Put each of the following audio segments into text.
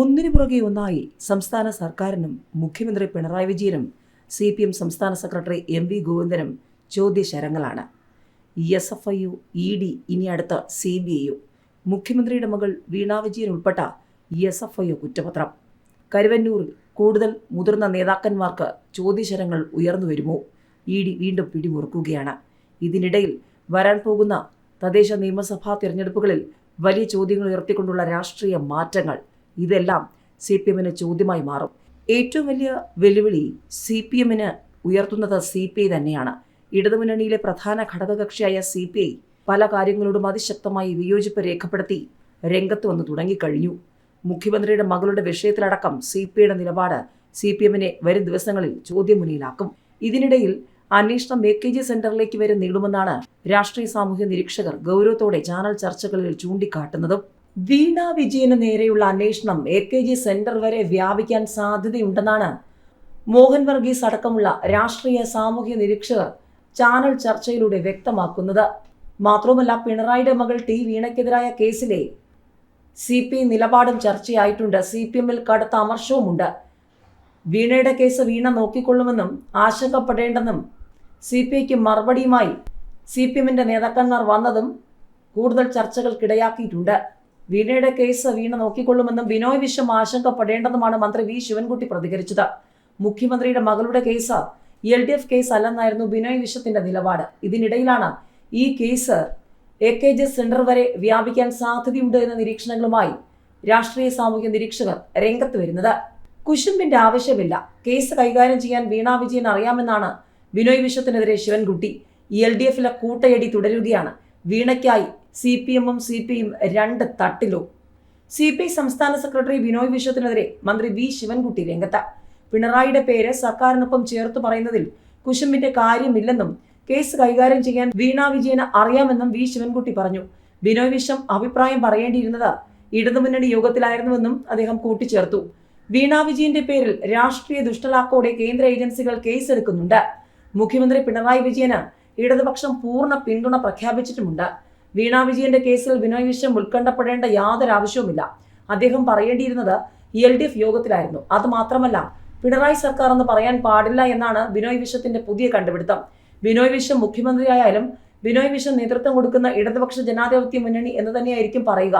ഒന്നിനു പുറകെ ഒന്നായി സംസ്ഥാന സർക്കാരിനും മുഖ്യമന്ത്രി പിണറായി വിജയനും സി പി എം സംസ്ഥാന സെക്രട്ടറി എം വി ഗോവിന്ദനും ചോദ്യശരങ്ങളാണ്. S F I U E D ഇനി അടുത്ത സി ബി ഐ യു. മുഖ്യമന്ത്രിയുടെ മകൾ വീണ വിജയൻ ഉൾപ്പെട്ട എസ് എഫ് ഐ യു കുറ്റപത്രം. കരുവന്നൂരിൽ കൂടുതൽ മുതിർന്ന നേതാക്കന്മാർക്ക് ചോദ്യശരങ്ങൾ ഉയർന്നു വരുമോ? ഇ ഡി വീണ്ടും പിടിമുറുക്കുകയാണ്. ഇതിനിടയിൽ വരാൻ പോകുന്ന തദ്ദേശ നിയമസഭാ തിരഞ്ഞെടുപ്പുകളിൽ വലിയ ചോദ്യങ്ങൾ ഉയർത്തിക്കൊണ്ടുള്ള രാഷ്ട്രീയ മാറ്റങ്ങൾ ഇതെല്ലാം സി പി എമ്മിന് ചോദ്യമായി മാറും. ഏറ്റവും വലിയ വെല്ലുവിളി സി പി എമ്മിന് ഉയർത്തുന്നത് സി പി ഐ തന്നെയാണ്. ഇടതുമുന്നണിയിലെ പ്രധാന ഘടകകക്ഷിയായ സി പി ഐ പല കാര്യങ്ങളോടും അതിശക്തമായി വിയോജിപ്പ് രേഖപ്പെടുത്തി രംഗത്ത് വന്ന് തുടങ്ങിക്കഴിഞ്ഞു. മുഖ്യമന്ത്രിയുടെ മകളുടെ വിഷയത്തിലടക്കം സി പി ഐയുടെ നിലപാട് സി പി എമ്മിനെ വരും ദിവസങ്ങളിൽ ചോദ്യമുനയിലാക്കും. ഇതിനിടയിൽ അന്വേഷണം മേക്കേജി സെന്ററിലേക്ക് വരെ നീളുമെന്നാണ് രാഷ്ട്രീയ സാമൂഹ്യ നിരീക്ഷകർ ഗൗരവത്തോടെ ചാനൽ ചർച്ചകളിൽ ചൂണ്ടിക്കാട്ടുന്നതും വീണ വിജയന് നേരെയുള്ള അന്വേഷണം എ കെ ജി സെന്റർ വരെ വ്യാപിക്കാൻ സാധ്യതയുണ്ടെന്നാണ് മോഹൻ വർഗീസ് അടക്കമുള്ള രാഷ്ട്രീയ സാമൂഹ്യ നിരീക്ഷകർ ചാനൽ ചർച്ചയിലൂടെ വ്യക്തമാക്കുന്നത്. മാത്രവുമല്ല പിണറായിയുടെ മകൾ ടി വീണയ്ക്കെതിരായ കേസിലെ സി പി നിലപാടും ചർച്ചയായിട്ടുണ്ട്. സി പി എമ്മിൽ കടുത്ത അമർഷവുമുണ്ട്. വീണയുടെ കേസ് വീണ നോക്കിക്കൊള്ളുമെന്നും ആശങ്കപ്പെടേണ്ടെന്നും സി പി ഐക്ക് മറുപടിയുമായി സി പി എമ്മിന്റെ നേതാക്കന്മാർ വന്നതും കൂടുതൽ ചർച്ചകൾക്കിടയാക്കിയിട്ടുണ്ട്. വീണയുടെ കേസ് വീണ നോക്കിക്കൊള്ളുമെന്നും ബിനോയ് വിശ്വം ആശങ്കപ്പെടേണ്ടെന്നുമാണ് മന്ത്രി വി ശിവൻകുട്ടി പ്രതികരിച്ചത്. മുഖ്യമന്ത്രിയുടെ മകളുടെ case L D F case അല്ലെന്നായിരുന്നു Binoy വിശ്വത്തിന്റെ നിലപാട്. ഇതിനിടയിലാണ് ഈ case A K J centre വരെ വ്യാപിക്കാൻ സാധ്യതയുണ്ട് എന്ന നിരീക്ഷണങ്ങളുമായി രാഷ്ട്രീയ സാമൂഹ്യ നിരീക്ഷകർ രംഗത്ത് വരുന്നത്. കുശുമ്പിന്റെ ആവശ്യമില്ല. കേസ് കൈകാര്യം ചെയ്യാൻ വീണ വിജയൻ അറിയാമെന്നാണ് ബിനോയ് വിശ്വത്തിനെതിരെ ശിവൻകുട്ടി. എൽ ഡി എഫിലെ കൂട്ടയടി തുടരുകയാണ്. വീണയ്ക്കായി സി പി എമ്മും സി പി ഐയും രണ്ട് തട്ടിലോ. സി പി ഐ സംസ്ഥാന സെക്രട്ടറി ബിനോയ് വിശ്വത്തിനെതിരെ മന്ത്രി വി ശിവൻകുട്ടി രംഗത്ത്. പിണറായിയുടെ പേര് സർക്കാരിനൊപ്പം ചേർത്ത് പറയുന്നതിൽ കുശുമ്പിന്റെ കാര്യമില്ലെന്നും കേസ് കൈകാര്യം ചെയ്യാൻ വീണ വിജയന് അറിയാമെന്നും വി ശിവൻകുട്ടി പറഞ്ഞു. ബിനോയ് വിശ്വം അഭിപ്രായം പറയേണ്ടിയിരുന്നത് ഇടതുമുന്നണി യോഗത്തിലായിരുന്നുവെന്നും അദ്ദേഹം കൂട്ടിച്ചേർത്തു. വീണ വിജയന്റെ പേരിൽ രാഷ്ട്രീയ ദുഷ്ടലാക്കോടെ കേന്ദ്ര ഏജൻസികൾ കേസെടുക്കുന്നുണ്ട്. മുഖ്യമന്ത്രി പിണറായി വിജയന് ഇടതുപക്ഷം പൂർണ പിന്തുണ പ്രഖ്യാപിച്ചിട്ടുമുണ്ട്. വീണ വിജയന്റെ കേസിൽ വിനോയ് വിശ്വം ഉത്കണ്ഠപ്പെടേണ്ട യാതൊരു ആവശ്യവുമില്ല. അദ്ദേഹം പറയേണ്ടിയിരുന്നത് എൽ ഡി എഫ് യോഗത്തിലായിരുന്നു. അത് മാത്രമല്ല പിണറായി സർക്കാർ എന്ന് പറയാൻ പാടില്ല എന്നാണ് ബിനോയ് വിശ്വത്തിന്റെ പുതിയ കണ്ടുപിടുത്തം. ബിനോയ് വിശ്വം മുഖ്യമന്ത്രിയായാലും ബിനോയ് വിശ്വം നേതൃത്വം കൊടുക്കുന്ന ഇടതുപക്ഷ ജനാധിപത്യ മുന്നണി എന്ന് തന്നെയായിരിക്കും പറയുക.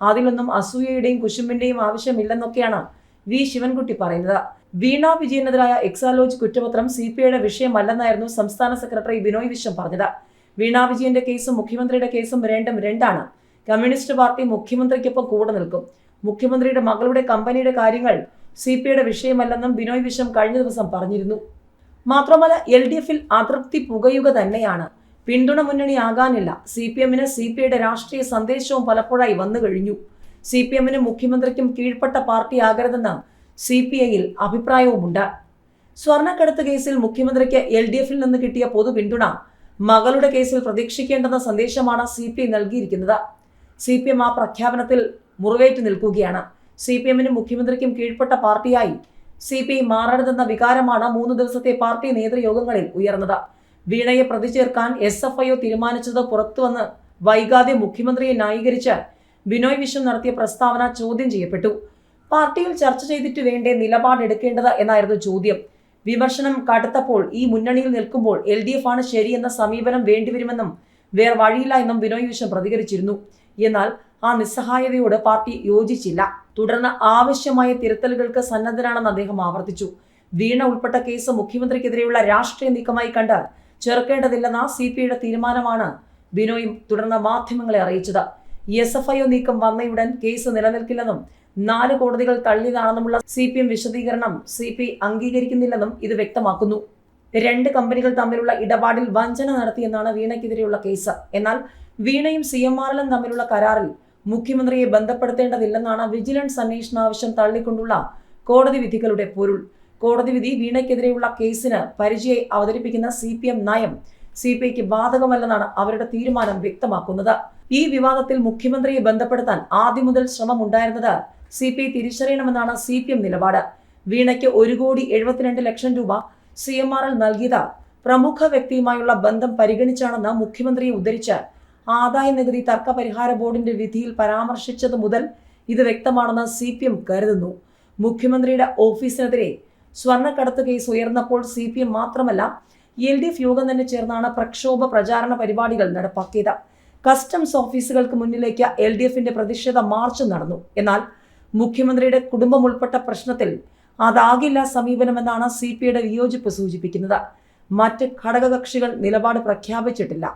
അതിലൊന്നും അസൂയയുടെയും കുശുമ്പിന്റെയും ആവശ്യമില്ലെന്നൊക്കെയാണ് വി ശിവൻകുട്ടി പറയുന്നത്. വീണ വിജയനെതിരായ എക്സാലോജ് കുറ്റപത്രം സി പി ഐയുടെ വിഷയമല്ലെന്നായിരുന്നു സംസ്ഥാന സെക്രട്ടറി ബിനോയ് വിശ്വം പറഞ്ഞത്. വീണ വിജയന്റെ കേസും മുഖ്യമന്ത്രിയുടെ കേസും രണ്ടും രണ്ടാണ്. കമ്മ്യൂണിസ്റ്റ് പാർട്ടി മുഖ്യമന്ത്രിക്കൊപ്പം കൂടെ നിൽക്കും. മുഖ്യമന്ത്രിയുടെ മകളുടെ കമ്പനിയുടെ കാര്യങ്ങൾ സി പി ഐയുടെ വിഷയമല്ലെന്നും ബിനോയ് വിശ്വം കഴിഞ്ഞ ദിവസം പറഞ്ഞിരുന്നു. മാത്രമല്ല എൽ ഡി എഫിൽ അതൃപ്തി പുകയുക തന്നെയാണ്. പിന്തുണ മുന്നണിയാകാനില്ല. സി പി എമ്മിന് സി പി ഐയുടെ രാഷ്ട്രീയ സന്ദേശവും പലപ്പോഴായി വന്നു കഴിഞ്ഞു. സി പി എമ്മിനും മുഖ്യമന്ത്രിക്കും കീഴ്പ്പെട്ട പാർട്ടിയാകരുതെന്ന് സി പി ഐയിൽ അഭിപ്രായവുമുണ്ട്. സ്വർണക്കടത്ത് കേസിൽ മുഖ്യമന്ത്രിക്ക് എൽ ഡി എഫിൽ നിന്ന് കിട്ടിയ പൊതു പിന്തുണ മകളുടെ കേസിൽ പ്രതീക്ഷിക്കേണ്ടെന്ന സന്ദേശമാണ് സി പി ഐ നൽകിയിരിക്കുന്നത്. സി പി എം ആ പ്രഖ്യാപനത്തിൽ മുറിവേറ്റ് നിൽക്കുകയാണ്. സി പി എമ്മിനും മുഖ്യമന്ത്രിക്കും കീഴ്പ്പെട്ട പാർട്ടിയായി സി പി ഐ മാറരുതെന്ന വികാരമാണ് മൂന്ന് ദിവസത്തെ പാർട്ടി നേതൃയോഗങ്ങളിൽ ഉയർന്നത്. വീണയെ പ്രതി ചേർക്കാൻ എസ് എഫ് ഐ ഒ തീരുമാനിച്ചത് പുറത്തുവന്ന് വൈകാതെ മുഖ്യമന്ത്രിയെ ന്യായീകരിച്ച് ബിനോയ് വിശ്വം നടത്തിയ പ്രസ്താവന ചോദ്യം ചെയ്യപ്പെട്ടു. പാർട്ടിയിൽ ചർച്ച ചെയ്തിട്ട് വേണ്ടേ നിലപാടെടുക്കേണ്ടത് എന്നായിരുന്നു ചോദ്യം. വിമർശനം കടുത്തപ്പോൾ ഈ മുന്നണിയിൽ നിൽക്കുമ്പോൾ എൽ ഡി എഫ് ആണ് ശരിയെന്ന സമീപനം വേണ്ടിവരുമെന്നും വേറെ വഴിയില്ല എന്നും ബിനോയ് വിശ്വം പ്രതികരിച്ചിരുന്നു. എന്നാൽ ആ നിസ്സഹായതയോട് പാർട്ടി യോജിച്ചില്ല. തുടർന്ന് ആവശ്യമായ തിരുത്തലുകൾക്ക് സന്നദ്ധനാണെന്ന് അദ്ദേഹം ആവർത്തിച്ചു. വീണ ഉൾപ്പെട്ട കേസ് മുഖ്യമന്ത്രിക്കെതിരെയുള്ള രാഷ്ട്രീയ നീക്കമായി കണ്ട് ചെറുക്കേണ്ടതില്ലെന്ന സി പി ഐയുടെ തീരുമാനമാണ് ബിനോയും തുടർന്ന് മാധ്യമങ്ങളെ അറിയിച്ചത്. എസ് എഫ് ഐ ഒ നീക്കം വന്നയുടൻ കേസ് നിലനിൽക്കില്ലെന്നും നാല് കോടതികൾ തള്ളിയതാണെന്നുമുള്ള സി പി എം വിശദീകരണം സി പി അംഗീകരിക്കുന്നില്ലെന്നും ഇത് വ്യക്തമാക്കുന്നു. രണ്ട് കമ്പനികൾ തമ്മിലുള്ള ഇടപാടിൽ വഞ്ചന നടത്തിയെന്നാണ് വീണയ്ക്കെതിരെയുള്ള കേസ്. എന്നാൽ വീണയും സി എം ആറിലും തമ്മിലുള്ള കരാറിൽ മുഖ്യമന്ത്രിയെ ബന്ധപ്പെടുത്തേണ്ടതില്ലെന്നാണ് വിജിലൻസ് അന്വേഷണ ആവശ്യം തള്ളിക്കൊണ്ടുള്ള കോടതി വിധികളുടെ പൊരുൾ. കോടതി വിധി വീണയ്ക്കെതിരെയുള്ള കേസിന് പരിചയായി അവതരിപ്പിക്കുന്ന സി പി എം നയം സി പി ഐക്ക് ബാധകമല്ലെന്നാണ് അവരുടെ തീരുമാനം വ്യക്തമാക്കുന്നത്. ഈ വിവാദത്തിൽ മുഖ്യമന്ത്രിയെ ബന്ധപ്പെടുത്താൻ ആദ്യം മുതൽ ശ്രമം ഉണ്ടായിരുന്നത് സി പി ഐ തിരിച്ചറിയണമെന്നാണ് സി പി എം നിലപാട്. വീണയ്ക്ക് ഒരു കോടി എഴുപത്തിരണ്ട് ലക്ഷം രൂപ സി എം ആർ എൽ നൽകിയത് പ്രമുഖ വ്യക്തിയുമായുള്ള ബന്ധം പരിഗണിച്ചാണെന്ന് മുഖ്യമന്ത്രിയെ ഉദ്ധരിച്ച് ആദായ നികുതി തർക്ക പരിഹാര ബോർഡിന്റെ വിധിയിൽ പരാമർശിച്ചത് മുതൽ ഇത് വ്യക്തമാണെന്ന് സി പി എം കരുതുന്നു. മുഖ്യമന്ത്രിയുടെ ഓഫീസിനെതിരെ സ്വർണക്കടത്ത് കേസ് ഉയർന്നപ്പോൾ സി പി എം മാത്രമല്ല എൽ ഡി എഫ് യോഗം തന്നെ ചേർന്നാണ് പ്രക്ഷോഭ പ്രചാരണ പരിപാടികൾ നടപ്പാക്കിയത്. കസ്റ്റംസ് ഓഫീസുകൾക്ക് മുന്നിലേക്ക് എൽ ഡി എഫിന്റെ പ്രതിഷേധ മാർച്ച് നടന്നു. എന്നാൽ മുഖ്യമന്ത്രിയുടെ കുടുംബം ഉൾപ്പെട്ട പ്രശ്നത്തിൽ അതാകില്ല സമീപനമെന്നാണ് സി പി ഐയുടെ വിയോജിപ്പ് സൂചിപ്പിക്കുന്നത്. മറ്റ് ഘടകകക്ഷികൾ നിലപാട് പ്രഖ്യാപിച്ചിട്ടില്ല.